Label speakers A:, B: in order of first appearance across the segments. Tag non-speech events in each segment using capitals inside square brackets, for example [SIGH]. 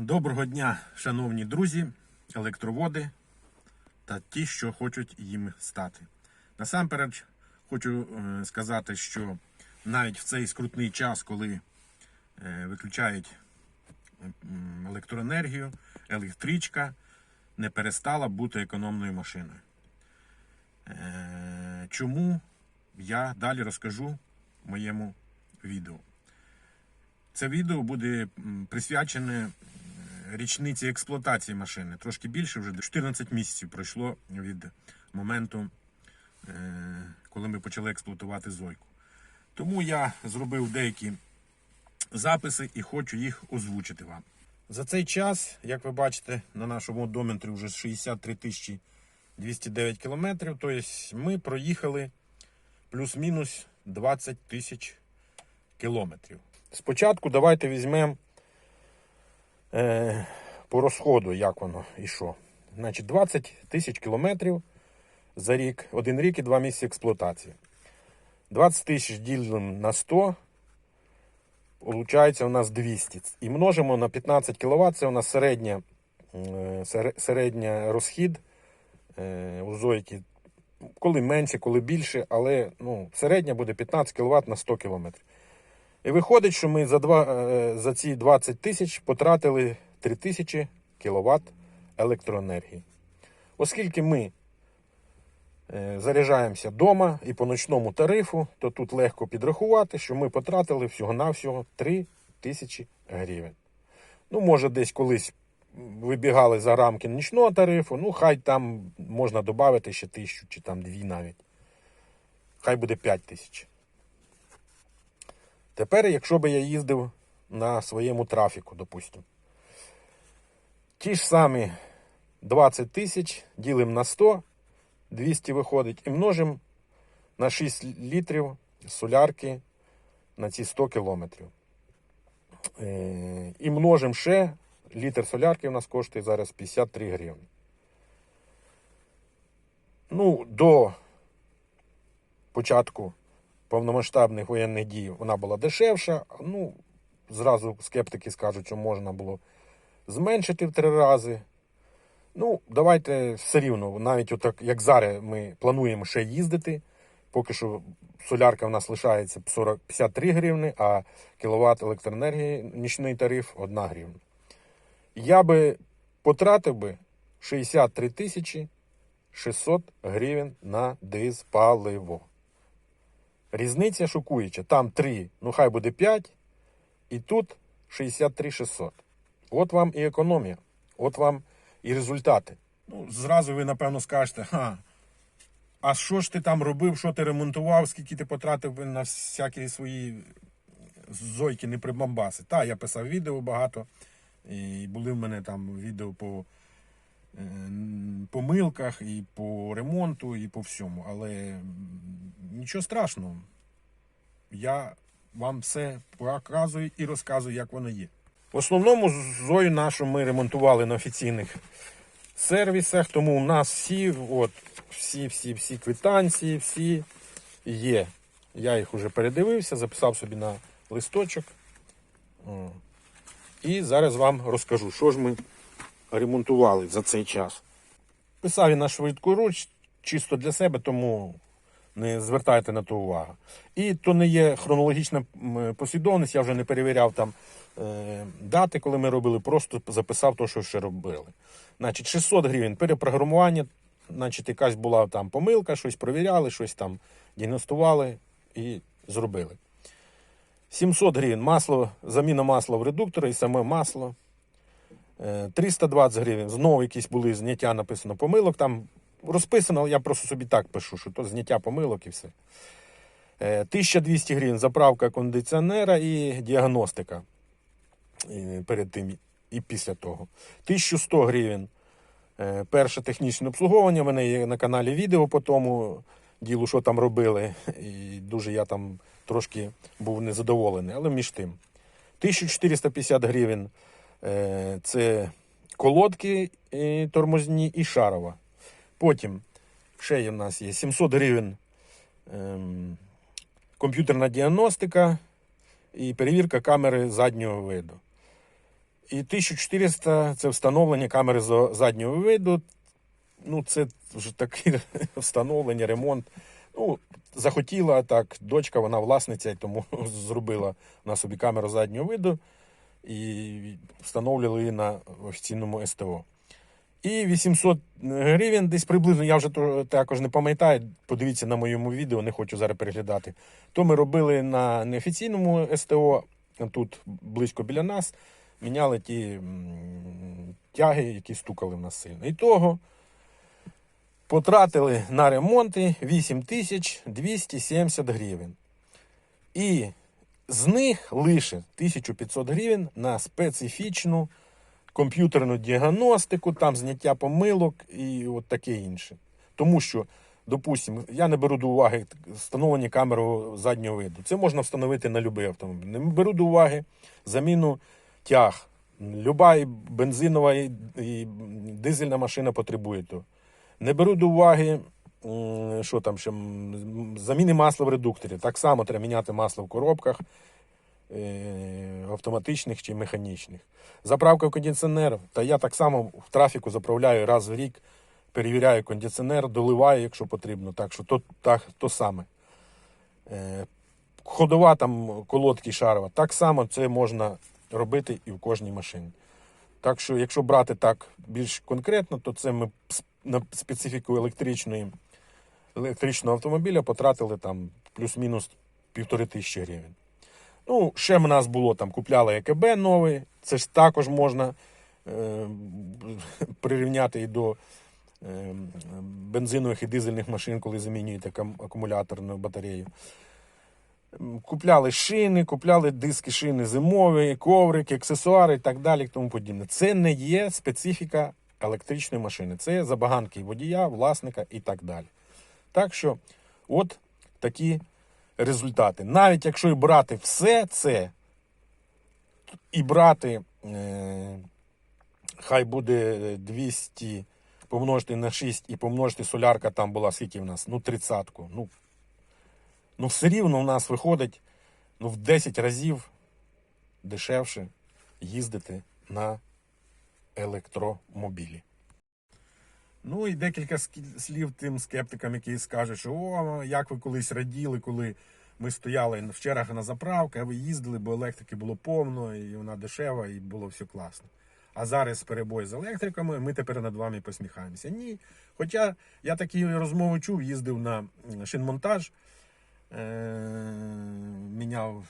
A: Доброго дня, шановні друзі, електроводи та ті, що хочуть їм стати. Насамперед хочу е, сказати, що навіть в цей скрутний час, коли е, виключають електроенергію, електричка не перестала бути економною машиною. Е, Чому я далі розкажу в моєму відео. Це відео буде присвячене річниці експлуатації машини. Трошки більше, вже 14 місяців пройшло від моменту, е, коли ми почали експлуатувати Зойку. Тому я зробив деякі записи і хочу їх озвучити вам. За цей час, як ви бачите, на нашому одометрі вже 63 тисячі 209 кілометрів. Тобто ми проїхали плюс-мінус 20 тисяч кілометрів. Спочатку давайте візьмемо е, по розходу, як воно і що. Значить, 20 тисяч кілометрів за рік, один рік і два місяці експлуатації. 20 тисяч ділимо на 100, Получається у нас 200. І множимо на 15 кВт, це у нас середня, е, середня розхід е, у Зойки. Коли менше, коли більше, але ну, середня буде 15 кВт на 100 км. І виходить, що ми за, два, е, за ці 20 тисяч потратили 3000 кВт електроенергії. Оскільки ми е, заряджаємося вдома і по ночному тарифу, то тут легко підрахувати, що ми потратили всього-навсього 3 тисячі гривень. Ну, може, десь колись вибігали за рамки нічного тарифу, ну, хай там можна додати ще тисячу чи там дві навіть. Хай буде 5 тисяч. Тепер, якщо би я їздив на своєму трафіку, допустимо. Ті ж самі 20 тисяч ділимо на 100, 200 виходить, і множимо на 6 літрів солярки на ці 100 кілометрів. Е, І множимо ще, літр солярки у нас коштує зараз 53 гривні. Ну, до початку повномасштабних воєнних дій вона була дешевша. Ну, зразу скептики скажуть, що можна було зменшити в три рази. Ну, давайте все рівно, навіть отак, як зараз ми плануємо ще їздити. Поки що солярка в нас лишається 40, 53 гривни, а кіловат електроенергії нічний тариф 1 гривня. Я би потратив би 63 тисячі 600 гривень на дизпаливо. Різниця шокуюча. Там 3, ну хай буде 5, і тут 63 600. От вам і економія, от вам і результати. Ну, зразу ви, напевно, скажете, ха, а що ж ти там робив, що ти ремонтував, скільки ти потратив на всякі свої зойки не прибамбаси. Та, я писав відео багато, і були в мене там відео по помилках, і по ремонту, і по всьому. Але нічого страшного. Я вам все показую і розказую, як воно є. В основному зою нашу ми ремонтували на офіційних сервісах, тому у нас всі, от, всі, всі, всі квитанції, всі є. Я їх вже передивився, записав собі на листочок. І зараз вам розкажу, що ж ми ремонтували за цей час. Писав я на швидку руч, чисто для себе, тому не звертайте на то увагу. І то не є хронологічна послідовність, я вже не перевіряв там е, дати, коли ми робили, просто записав те, що ще робили. Значить, 600 гривень перепрограмування, значить, якась була там помилка, щось провіряли, щось там діагностували і зробили. 700 гривень масло, заміна масла в редуктора і саме масло. Е, 320 гривень. Знову якісь були зняття, написано помилок. Там розписано, я просто собі так пишу, що то зняття помилок і все. Е, 1200 гривень заправка кондиціонера і діагностика е, перед тим і після того. 1100 гривень е, перше технічне обслуговування. В мене є на каналі відео по тому ділу, що там робили. І дуже я там трошки був незадоволений, але між тим. 1450 гривень е, це колодки е, тормозні і шарова. Потім ще в нас є 700 гривень ем, комп'ютерна діагностика і перевірка камери заднього виду. І 1400 це встановлення камери заднього виду. Ну, це вже таке [LAUGHS] встановлення, ремонт. Ну, захотіла так, дочка, вона власниця, тому [LAUGHS] зробила на собі камеру заднього виду і встановлювали її на офіційному СТО. І 800 гривень десь приблизно, я вже також не пам'ятаю, подивіться на моєму відео, не хочу зараз переглядати. То ми робили на неофіційному СТО, тут близько біля нас, міняли ті тяги, які стукали в нас сильно. І того потратили на ремонти 8270 гривень. І з них лише 1500 гривень на специфічну комп'ютерну діагностику, там зняття помилок і от таке інше. Тому що, допустимо, я не беру до уваги встановлення камери заднього виду. Це можна встановити на будь-який автомобіль. Не беру до уваги заміну тяг. Люба бензинова і, дизельна машина потребує того. Не беру до уваги, що там ще заміни масла в редукторі. Так само треба міняти масло в коробках е, автоматичних чи механічних. Заправка кондиціонерів. Та я так само в трафіку заправляю раз в рік, перевіряю кондиціонер, доливаю, якщо потрібно. Так що то, так, то саме. Е, Ходова там колодки шарова. Так само це можна робити і в кожній машині. Так що, якщо брати так більш конкретно, то це ми специфіку електричної, електричного автомобіля потратили там плюс-мінус півтори тисячі гривень. Ну, ще в нас було там, купляли ЕКБ новий, це ж також можна е, [LAUGHS] прирівняти і до е, бензинових і дизельних машин, коли замінюєте акумуляторну батарею. Купляли шини, купляли диски шини зимові, коврики, аксесуари і так далі. Тому подібне. Це не є специфіка електричної машини. Це забаганки водія, власника і так далі. Так що, от такі результати. Навіть якщо і брати все це, і брати, е, хай буде 200 помножити на 6 і помножити солярка там була скільки в нас? Ну, тридцятку. Ну, ну все рівно у нас виходить ну, в 10 разів дешевше їздити на електромобілі. Ну і декілька слів тим скептикам, які скажуть, що о, як ви колись раділи, коли ми стояли в чергах на заправки, а ви їздили, бо електрики було повно, і вона дешева, і було все класно. А зараз перебой з електриками, ми тепер над вами посміхаємося. Ні. Хоча я такі розмови чув, їздив на шинмонтаж, е- міняв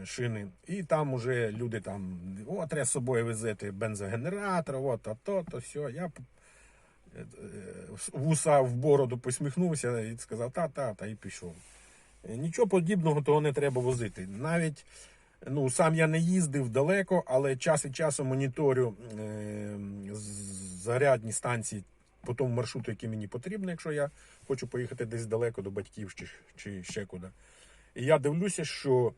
A: е, шини, і там уже люди там, о, треба з собою везти бензогенератор, от, а то, то все. Я вуса в бороду посміхнувся і сказав, та, та, і пішов. Е, Нічого подібного того не треба возити. Навіть ну, сам я не їздив далеко, але час від часу моніторю е, зарядні станції по тому маршруту, який мені потрібно, якщо я хочу поїхати десь далеко до батьків чи, чи ще куди. І я дивлюся, що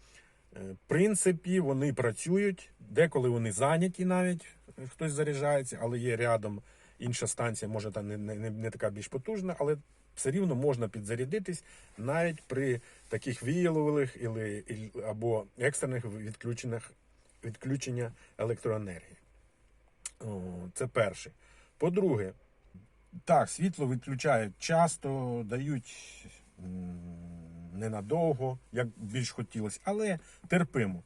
A: е, в принципі вони працюють, деколи вони зайняті навіть, е, хтось заряджається, але є рядом інша станція, може та не, не, не така більш потужна, але все рівно можна підзарядитись навіть при таких віялових або екстрених відключеннях відключення електроенергії. Це перше. По-друге, так, світло відключають часто, дають ненадовго, як більш хотілося, але терпимо.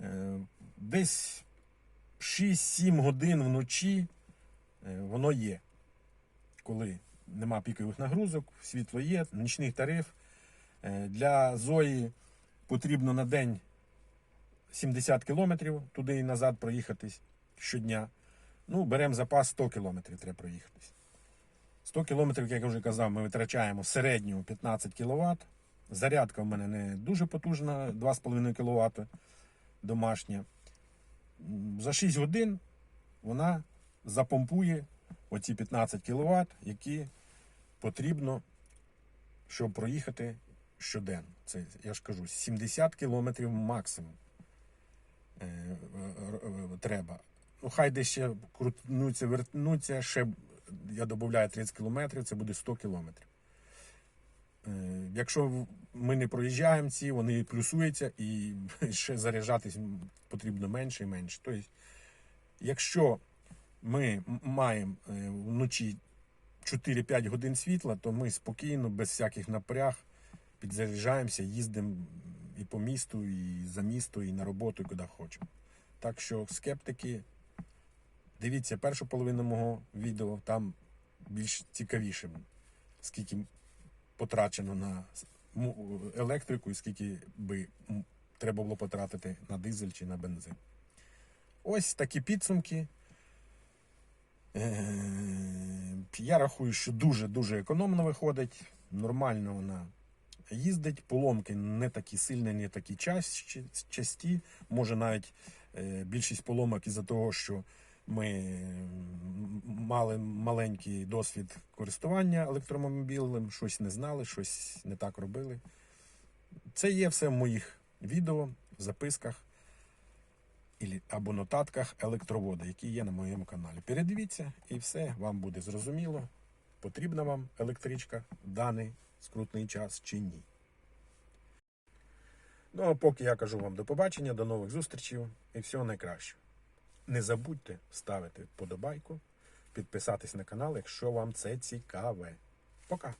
A: Е, Десь 6-7 годин вночі воно є. Коли нема пікових нагрузок, світло є, нічний тариф. Е, Для Зої потрібно на день 70 кілометрів туди і назад проїхатись щодня. Ну, беремо запас 100 кілометрів, треба проїхатись. 100 кілометрів, як я вже казав, ми витрачаємо в середньому 15 кВт. Зарядка в мене не дуже потужна, 2,5 кВт домашня. За 6 годин вона запомпує оці 15 кВт, які потрібно, щоб проїхати щоденно. Це, я ж кажу, 70 кілометрів максимум е, е, е, треба. Ну, хай десь ще крутнуться, ну, вертнуться, ще я додаю 30 кілометрів, це буде 100 кілометрів. Е, Якщо ми не проїжджаємо ці, вони плюсуються і [LAUGHS] ще заряджатись потрібно менше і менше. Тобто, якщо ми маємо е, вночі 4-5 годин світла, то ми спокійно, без всяких напряг, підзаряджаємося, їздимо і по місту, і за місто, і на роботу, і куди хочемо. Так що скептики, дивіться першу половину мого відео, там більш цікавіше, скільки потрачено на електрику і скільки би треба було потратити на дизель чи на бензин. Ось такі підсумки. Е, Я рахую, що дуже-дуже економно виходить. Нормально вона їздить. Поломки не такі сильні, не такі часті. Може навіть е, більшість поломок із-за того, що ми мали маленький досвід користування електромобілем, щось не знали, щось не так робили. Це є все в моїх відео, в записках або нотатках електровода, які є на моєму каналі. Передивіться і все вам буде зрозуміло, потрібна вам електричка в даний скрутний час чи ні. Ну а поки я кажу вам до побачення, до нових зустрічей і всього найкращого. Не забудьте ставити вподобайку, підписатись на канал, якщо вам це цікаве. Пока!